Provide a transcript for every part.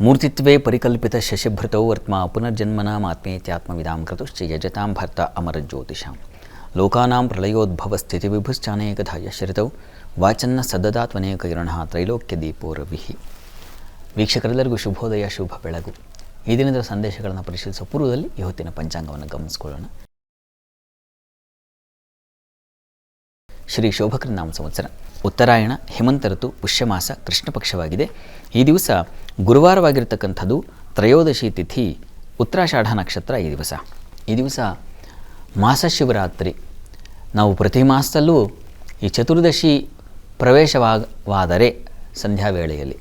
ಮೂರ್ತಿತ್ವೇ ಪರಿಕಲ್ಪಿತ ಶಶಿಭೃತೌ ವರ್ತ್ಮ ಪುನರ್ಜನ್ಮನಾಮಾತ್ಮೇತ್ಯಾತ್ಮವಿದಾಂ ಕೃತುಶ್ಚ ಯಜತಾಂ ಭರ್ತ ಅಮರಜ್ಯೋತಿಷಾಂ ಲೋಕಾನಾಂ ಪ್ರಳಯೋದ್ಭವ ಸ್ಥಿತಿ ವಿಭುಶ್ಚಾನೇಕಧ ಯಶರಿತೌ ವಾಚನ್ನ ಸದದಾತ್ವನೇಕ ಕಿರಣಃ ತ್ರೈಲೋಕ್ಯ ದೀಪೋ ರವಿಹಿ ವೀಕ್ಷಕರೆಲ್ಲರಿಗೂ ಶುಭೋದಯ, ಶುಭ ಬೆಳಗು. ಈ ದಿನದ ಸಂದೇಶಗಳನ್ನು ಪರಿಶೀಲಿಸುವ ಪೂರ್ವದಲ್ಲಿ ಇವತ್ತಿನ ಪಂಚಾಂಗವನ್ನು ಗಮನಿಸಿಕೊಳ್ಳೋಣ. ಶ್ರೀ ಶೋಭಕರ ನಾಮ ಸಂವತ್ಸರ. ಉತ್ತರಾಯಣ, ಹೇಮಂತ ಋತು, ಪುಷ್ಯಮಾಸ, ಕೃಷ್ಣ ಪಕ್ಷವಾಗಿದೆ. ಈ ದಿವಸ ಗುರುವಾರವಾಗಿರ್ತಕ್ಕಂಥದ್ದು ತ್ರಯೋದಶಿ ತಿಥಿ, ಉತ್ತರಾಷಾಢ ನಕ್ಷತ್ರ ಈ ದಿವಸ. ಈ ದಿವಸ ಮಾಸ ಶಿವರಾತ್ರಿ. ನಾವು ಪ್ರತಿ ಮಾಸದಲ್ಲೂ ಈ ಚತುರ್ದಶಿ ಪ್ರವೇಶವಾಗವಾದರೆ ಸಂಧ್ಯಾ ವೇಳೆಯಲ್ಲಿ,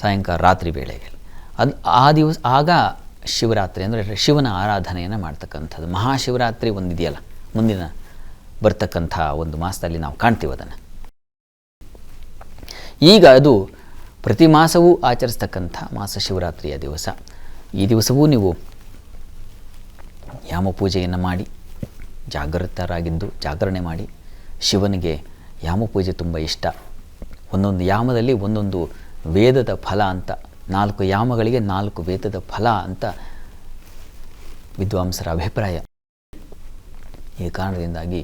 ಸಾಯಂಕಾಲ ರಾತ್ರಿ ವೇಳೆಯಲ್ಲಿ. ಅದು ಆ ದಿವಸ, ಆಗ ಶಿವರಾತ್ರಿ ಅಂದರೆ ಶಿವನ ಆರಾಧನೆಯನ್ನು ಮಾಡ್ತಕ್ಕಂಥದ್ದು. ಮಹಾಶಿವರಾತ್ರಿ ಒಂದಿದೆಯಲ್ಲ, ಮುಂದಿನ ಬರ್ತಕ್ಕಂಥ ಒಂದು ಮಾಸದಲ್ಲಿ ನಾವು ಕಾಣ್ತೀವಿ ಅದನ್ನು. ಈಗ ಅದು ಪ್ರತಿ ಮಾಸವೂ ಆಚರಿಸ್ತಕ್ಕಂಥ ಮಾಸ ಶಿವರಾತ್ರಿಯ ದಿವಸ. ಈ ದಿವಸವೂ ನೀವು ಯಾಮ ಪೂಜೆಯನ್ನು ಮಾಡಿ, ಜಾಗೃತರಾಗಿದ್ದು ಜಾಗರಣೆ ಮಾಡಿ, ಶಿವನಿಗೆ ಯಾಮ ಪೂಜೆ ತುಂಬ ಇಷ್ಟ. ಒಂದೊಂದು ಯಾಮದಲ್ಲಿ ಒಂದೊಂದು ವೇದದ ಫಲ ಅಂತ, ನಾಲ್ಕು ಯಾಮಗಳಿಗೆ ನಾಲ್ಕು ವೇದದ ಫಲ ಅಂತ ವಿದ್ವಾಂಸರ ಅಭಿಪ್ರಾಯ. ಈ ಕಾರಣದಿಂದಾಗಿ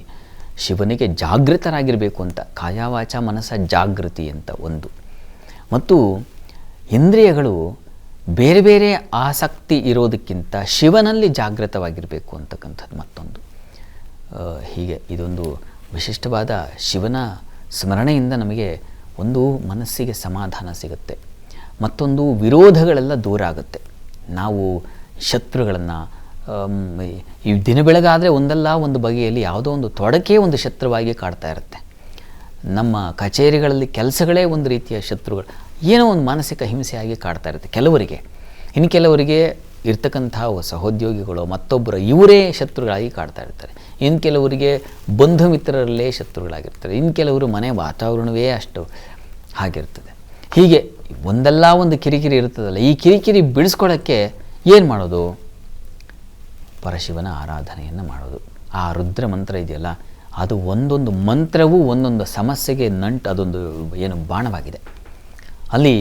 ಶಿವನಿಗೆ ಜಾಗೃತರಾಗಿರಬೇಕು ಅಂತ, ಕಾಯಾವಾಚ ಮನಸ್ಸ ಜಾಗೃತಿ ಅಂತ ಒಂದು. ಮತ್ತು ಇಂದ್ರಿಯಗಳು ಬೇರೆ ಬೇರೆ ಆಸಕ್ತಿ ಇರೋದಕ್ಕಿಂತ ಶಿವನಲ್ಲಿ ಜಾಗೃತವಾಗಿರಬೇಕು ಅಂತಕ್ಕಂಥದ್ದು ಮತ್ತೊಂದು. ಹೀಗೆ ಇದೊಂದು ವಿಶಿಷ್ಟವಾದ ಶಿವನ ಸ್ಮರಣೆಯಿಂದ ನಮಗೆ ಒಂದು ಮನಸ್ಸಿಗೆ ಸಮಾಧಾನ ಸಿಗುತ್ತೆ. ಮತ್ತೊಂದು ವಿರೋಧಗಳೆಲ್ಲ ದೂರ ಆಗುತ್ತೆ. ನಾವು ಶತ್ರುಗಳನ್ನು ಈ ದಿನ ಬೆಳಗಾದರೆ ಒಂದಲ್ಲ, ಒಂದು ಬಗೆಯಲ್ಲಿ ಯಾವುದೋ ಒಂದು ತೊಡಕೆ ಒಂದು ಶತ್ರುವಾಗಿ ಕಾಡ್ತಾ ಇರುತ್ತೆ. ನಮ್ಮ ಕಚೇರಿಗಳಲ್ಲಿ ಕೆಲಸಗಳೇ ಒಂದು ರೀತಿಯ ಶತ್ರುಗಳು. ಏನೋ ಒಂದು ಮಾನಸಿಕ ಹಿಂಸೆಯಾಗಿ ಕಾಡ್ತಾ ಇರುತ್ತೆ ಕೆಲವರಿಗೆ. ಇನ್ನು ಕೆಲವರಿಗೆ ಇರ್ತಕ್ಕಂಥ ಸಹೋದ್ಯೋಗಿಗಳು, ಮತ್ತೊಬ್ಬರು ಇವರೇ ಶತ್ರುಗಳಾಗಿ ಕಾಡ್ತಾ ಇರ್ತಾರೆ. ಇನ್ನು ಕೆಲವರಿಗೆ ಬಂಧು ಮಿತ್ರರಲ್ಲೇ ಶತ್ರುಗಳಾಗಿರ್ತಾರೆ. ಇನ್ನು ಕೆಲವರು ಮನೆ ವಾತಾವರಣವೇ ಅಷ್ಟು ಹಾಗಿರ್ತದೆ. ಹೀಗೆ ಒಂದಲ್ಲ ಒಂದು ಕಿರಿಕಿರಿ ಇರ್ತದಲ್ಲ ಈ ಕಿರಿಕಿರಿ ಬಿಡಿಸ್ಕೊಳ್ಳೋಕ್ಕೆ ಏನು ಮಾಡೋದು? ಪರಶಿವನ ಆರಾಧನೆಯನ್ನು ಮಾಡೋದು ಆ ರುದ್ರ ಮಂತ್ರ ಇದೆಯಲ್ಲ, ಅದು ಒಂದೊಂದು ಮಂತ್ರವೂ ಒಂದೊಂದು ಸಮಸ್ಯೆಗೆ ನಂಟು ಅದೊಂದು ಏನು ಬಾಣವಾಗಿದೆ. ಅಲ್ಲಿ,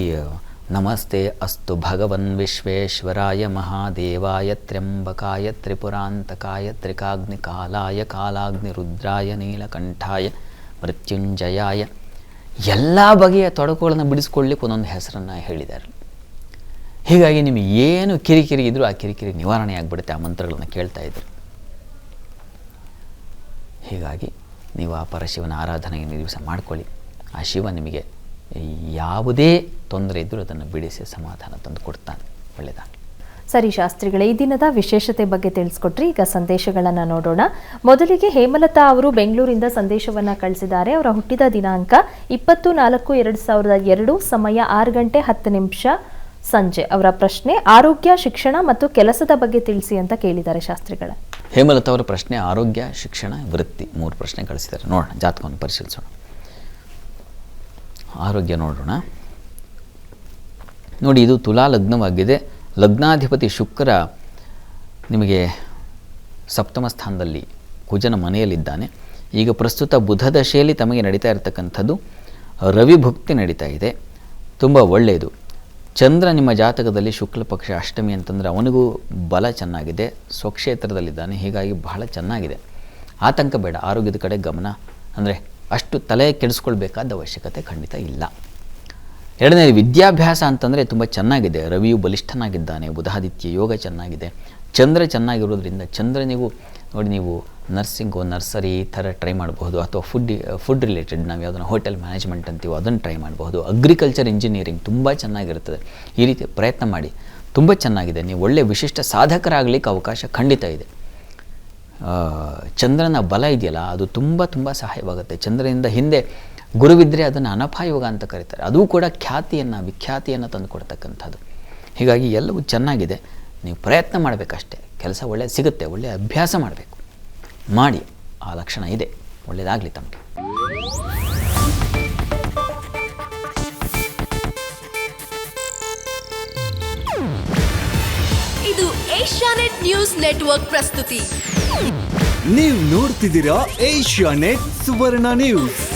ನಮಸ್ತೆ ಅಸ್ತು ಭಗವನ್ ವಿಶ್ವೇಶ್ವರಾಯ ಮಹಾದೇವಾಯ ತ್ರ್ಯಂಬಕಾಯ ತ್ರಿಪುರಾಂತಕಾಯ ತ್ರಿಕಾಗ್ನಿ ಕಾಲಾಯ ಕಾಲಾಗ್ನಿ ರುದ್ರಾಯ ನೀಲಕಂಠಾಯ ಮೃತ್ಯುಂಜಯಾಯ. ಎಲ್ಲ ಬಗೆಯ ತೊಡಕುಗಳನ್ನು ಬಿಡಿಸ್ಕೊಳ್ಳಿಕ್ಕೆ ಒಂದೊಂದು ಹೆಸರನ್ನು ಹೇಳಿದ್ದಾರೆ. ಹೀಗಾಗಿ ನಿಮಗೆ ಏನು ಕಿರಿಕಿರಿ ಇದ್ದರೂ ಆ ಕಿರಿಕಿರಿ ನಿವಾರಣೆ ಆಗಿಬಿಡುತ್ತೆ ಆ ಮಂತ್ರಗಳನ್ನು ಕೇಳ್ತಾ ಇದ್ದರು ಹೀಗಾಗಿ ನೀವು ಆ ಪರಶಿವನ ಆರಾಧನೆಯನ್ನು ಈ ದಿವಸ ಮಾಡ್ಕೊಳ್ಳಿ. ಆ ಶಿವ ನಿಮಗೆ ಯಾವುದೇ ತೊಂದರೆ ಇದ್ದರೂ ಅದನ್ನು ಬಿಡಿಸಿ ಸಮಾಧಾನ ತಂದು ಕೊಡ್ತಾನೆ. ಒಳ್ಳೆಯದಾಗಲಿ ಸರಿ ಶಾಸ್ತ್ರಿಗಳೇ, ಈ ದಿನದ ವಿಶೇಷತೆ ಬಗ್ಗೆ ತಿಳಿಸ್ಕೊಟ್ರಿ. ಈಗ ಸಂದೇಶಗಳನ್ನು ನೋಡೋಣ. ಮೊದಲಿಗೆ ಹೇಮಲತಾ ಅವರು ಬೆಂಗಳೂರಿಂದ ಸಂದೇಶವನ್ನು ಕಳಿಸಿದ್ದಾರೆ. ಅವರ ಹುಟ್ಟಿದ ದಿನಾಂಕ ಇಪ್ಪತ್ತು ನಾಲ್ಕು ಎರಡು ಸಾವಿರದ ಎರಡು, ಸಮಯ ಆರು ಗಂಟೆ ಹತ್ತು ನಿಮಿಷ. ಸಂಜೆ ಅವರ ಪ್ರಶ್ನೆ, ಆರೋಗ್ಯ, ಶಿಕ್ಷಣ ಮತ್ತು ಕೆಲಸದ ಬಗ್ಗೆ ತಿಳಿಸಿ ಅಂತ ಕೇಳಿದ್ದಾರೆ ಶಾಸ್ತ್ರಿಗಳ. ಹೇಮಲತಾ ಅವರ ಪ್ರಶ್ನೆ, ಆರೋಗ್ಯ, ಶಿಕ್ಷಣ, ವೃತ್ತಿ ಮೂರು ಪ್ರಶ್ನೆ ಕಳಿಸಿದ್ದಾರೆ. ನೋಡೋಣ, ಜಾತಕವನ್ನು ಪರಿಶೀಲಿಸೋಣ. ಆರೋಗ್ಯ ನೋಡೋಣ. ನೋಡಿ, ಇದು ತುಲಾ ಲಗ್ನವಾಗಿದೆ. ಲಗ್ನಾಧಿಪತಿ ಶುಕ್ರ ನಿಮಗೆ ಸಪ್ತಮ ಸ್ಥಾನದಲ್ಲಿ ಕುಜನ ಮನೆಯಲ್ಲಿದ್ದಾನೆ. ಈಗ ಪ್ರಸ್ತುತ ಬುಧ ದಶೆಯಲ್ಲಿ ತಮಗೆ ನಡೀತಾ ಇರತಕ್ಕಂಥದ್ದು ರವಿಭುಕ್ತಿ ನಡೀತಾ ಇದೆ. ತುಂಬ ಒಳ್ಳೆಯದು. ಚಂದ್ರ ನಿಮ್ಮ ಜಾತಕದಲ್ಲಿ ಶುಕ್ಲ ಪಕ್ಷ ಅಷ್ಟಮಿ ಅಂತಂದರೆ ಅವನಿಗೂ ಬಲ ಚೆನ್ನಾಗಿದೆ, ಸ್ವಕ್ಷೇತ್ರದಲ್ಲಿದ್ದಾನೆ, ಹೀಗಾಗಿ ಬಹಳ ಚೆನ್ನಾಗಿದೆ. ಆತಂಕ ಬೇಡ, ಆರೋಗ್ಯದ ಕಡೆ ಗಮನ. ಅಂದರೆ ಅಷ್ಟು ತಲೆ ಕೆಡಿಸ್ಕೊಳ್ಬೇಕಾದ ಅವಶ್ಯಕತೆ ಖಂಡಿತ ಇಲ್ಲ. ಎರಡನೇ ವಿದ್ಯಾಭ್ಯಾಸ ಅಂತಂದರೆ ತುಂಬ ಚೆನ್ನಾಗಿದೆ. ರವಿಯು ಬಲಿಷ್ಠನಾಗಿದ್ದಾನೆ, ಬುಧಾದಿತ್ಯ ಯೋಗ ಚೆನ್ನಾಗಿದೆ. ಚಂದ್ರ ಚೆನ್ನಾಗಿರೋದ್ರಿಂದ ಚಂದ್ರನಿಗೂ ನೋಡಿ ನೀವು ನರ್ಸಿಂಗು ನರ್ಸರಿ ಈ ಥರ ಟ್ರೈ ಮಾಡಬಹುದು ಅಥವಾ ಫುಡ್ ಫುಡ್ ರಿಲೇಟೆಡ್ ನಾವು ಯಾವುದನ್ನು ಹೋಟೆಲ್ ಮ್ಯಾನೇಜ್ಮೆಂಟ್ ಅಂತೀವೋ ಅದನ್ನು ಟ್ರೈ ಮಾಡಬಹುದು ಅಗ್ರಿಕಲ್ಚರ್ ಇಂಜಿನಿಯರಿಂಗ್ ತುಂಬ ಚೆನ್ನಾಗಿರ್ತದೆ. ಈ ರೀತಿ ಪ್ರಯತ್ನ ಮಾಡಿ. ತುಂಬ ಚೆನ್ನಾಗಿದೆ. ನೀವು ಒಳ್ಳೆಯ ವಿಶಿಷ್ಟ ಸಾಧಕರಾಗಲಿಕ್ಕೆ ಅವಕಾಶ ಖಂಡಿತ ಇದೆ. ಚಂದ್ರನ ಬಲ ಇದೆಯಲ್ಲ, ಅದು ತುಂಬ ತುಂಬ ಸಹಾಯವಾಗುತ್ತೆ. ಚಂದ್ರನಿಂದ ಹಿಂದೆ ಗುರುವಿದ್ರೆ ಅದನ್ನು ಅನಪಾಯೋಗ ಅಂತ ಕರೀತಾರೆ. ಅದು ಕೂಡ ಖ್ಯಾತಿಯನ್ನು, ವಿಖ್ಯಾತಿಯನ್ನು ತಂದು ಕೊಡ್ತಕ್ಕಂಥದ್ದು ಹೀಗಾಗಿ ಎಲ್ಲವೂ ಚೆನ್ನಾಗಿದೆ. ನೀವು ಪ್ರಯತ್ನ ಮಾಡಬೇಕಷ್ಟೇ. ಕೆಲಸ ಒಳ್ಳೆಯ ಸಿಗುತ್ತೆ. ಒಳ್ಳೆಯ ಅಭ್ಯಾಸ ಮಾಡಬೇಕು. ಮಾಡಿ. ಆ ಲಕ್ಷಣ ಇದೆ. ಒಳ್ಳೆಯದಾಗಲಿ ತಮಗೆ. ಇದು ಏಷ್ಯಾನೆಟ್ ನ್ಯೂಸ್ ನೆಟ್ವರ್ಕ್ ಪ್ರಸ್ತುತಿ. ನೀವು ನೋಡ್ತಿದ್ದೀರಾ ಏಷ್ಯಾ ನೆಟ್ ಸುವರ್ಣ ನ್ಯೂಸ್.